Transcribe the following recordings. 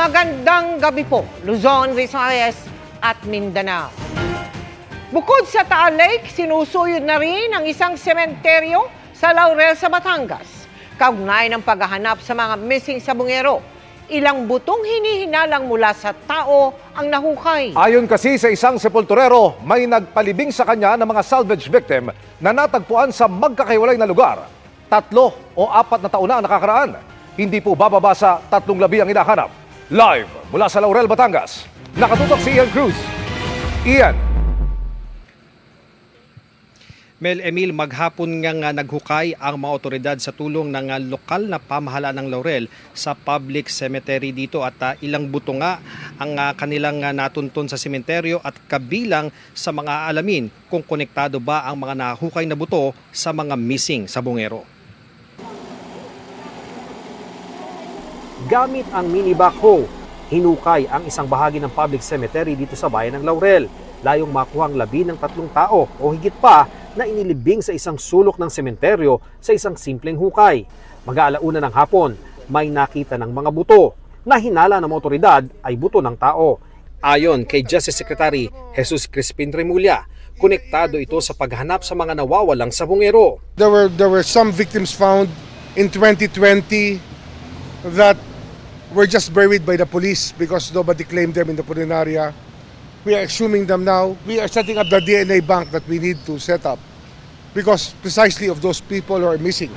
Magandang gabi po, Luzon, Visayas at Mindanao. Bukod sa Taal Lake, sinusuyod na rin ang isang sementeryo sa Laurel sa Batangas. Kaugnay ng paghahanap sa mga missing sa bungero, ilang butong hinihinalang mula sa tao ang nahukay. Ayon kasi sa isang sepulturero, may nagpalibing sa kanya ng mga salvage victim na natagpuan sa magkakahiwalay na lugar. Tatlo o apat na taon na ang nakakaraan. Hindi po bababa sa tatlong labi ang hinahanap. Live mula sa Laurel, Batangas. Nakatutok si Ian Cruz. Ian, Mel Emil, maghapon nga naghukay ang mga otoridad sa tulong ng ah, lokal na pamahalaan ng Laurel sa public cemetery dito at ah, ilang buto nga ang ah, kanilang ah, natuntun sa sementeryo at kabilang sa mga alamin kung konektado ba ang mga nahukay na buto sa mga missing sa bungero. Gamit ang mini backhoe, hinukay ang isang bahagi ng public cemetery dito sa bayan ng Laurel. Layong makuha ang labi ng tatlong tao o higit pa na inilibing sa isang sulok ng sementeryo sa isang simpleng hukay. Mag-aalauna ng hapon, may nakita ng mga buto na hinala ng otoridad ay buto ng tao. Ayon kay Justice Secretary Jesus Crispin Remulla, konektado ito sa paghanap sa mga nawawalang sa bungero. There were there were some victims found in 2020 that were just buried by the police because nobody claimed them in the Purinaria. We are exhuming them now. We are setting up the DNA bank that we need to set up because precisely of those people who are missing.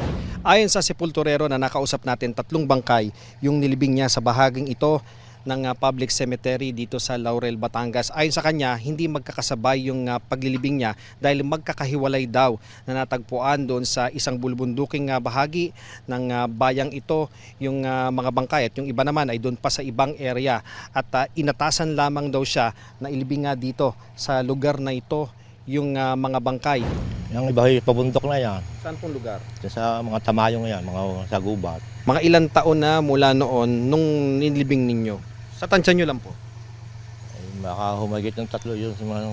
Ayon sa sepulturero na nakausap natin, tatlong bangkay yung nilibing niya sa bahaging ito ng ah, public cemetery dito sa Laurel, Batangas. Ayon sa kanya, hindi magkakasabay yung ah, paglilibing niya dahil magkakahiwalay daw na natagpuan doon sa isang bulbunduking ah, bahagi ng ah, bayang ito yung mga bangkay at yung iba naman ay doon pa sa ibang area at inatasan lamang daw siya na ilibing nga dito sa lugar na ito yung ah, mga bangkay. Yung iba ay pabundok na yan. Saan pong lugar? Sa mga tamayong yan, mga sa gubat. Mga ilang taon na mula noon nung nilibing ninyo? Sa tansya nyo lang po. Ay, baka humagit ng tatlo yun sa mga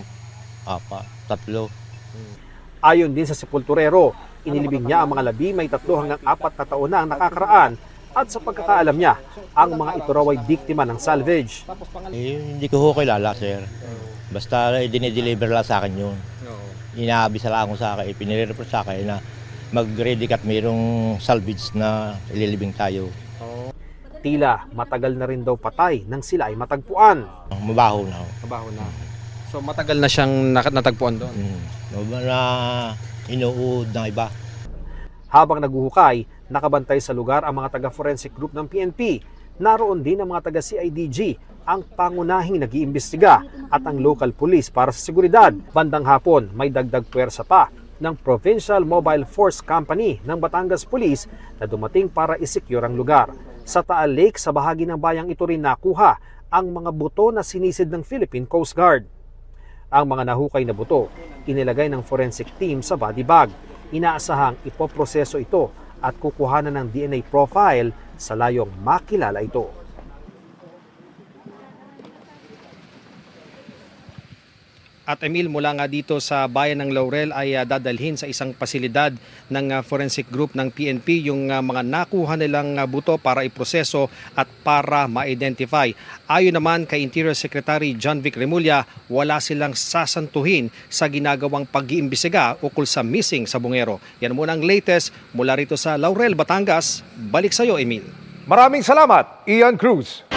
apa, tatlo. Ayon din sa sepulturero, inilibing niya ang mga labi may tatlo hanggang apat na taon na ang nakakaraan at sa pagkakaalam niya, ang mga ito raw ay biktima ng salvage. Eh, hindi ko ho kilala, sir. Basta eh, dinideliver lang sa akin yun. Inaabisa lang ako sa akin, pinire-report sa akin na mag-ready kat mayroong salvage na ililibing tayo. Tila matagal na rin daw patay nang sila ay matagpuan. Mabaho na ho. Trabaho na. So matagal na siyang natagpuan doon. Maba na inuud ng iba. Habang naguhukay, nakabantay sa lugar ang mga taga-forensic group ng PNP. Naroon din ang mga taga-CIDG, ang pangunahing nag-iimbestiga at ang local police para sa seguridad. Bandang hapon, may dagdag puwersa pa ng Provincial Mobile Force Company ng Batangas Police na dumating para isecure ang lugar. Sa Taal Lake, sa bahagi ng bayang ito rin nakuha ang mga buto na sinisid ng Philippine Coast Guard. Ang mga nahukay na buto, inilagay ng forensic team sa body bag. Inaasahang ipoproseso ito at kukuhanan ng DNA profile sa layong makilala ito. At Emil, mula nga dito sa bayan ng Laurel ay ah, dadalhin sa isang pasilidad ng ah, forensic group ng PNP yung ah, mga nakuha nilang buto para iproseso at para ma-identify. Ayon naman kay Interior Secretary John Vic Remulla, wala silang sasantuhin sa ginagawang pag-iimbestiga ukol sa missing sa bungero. Yan muna ang latest mula rito sa Laurel, Batangas. Balik sa iyo, Emil. maraming salamat, Ian Cruz.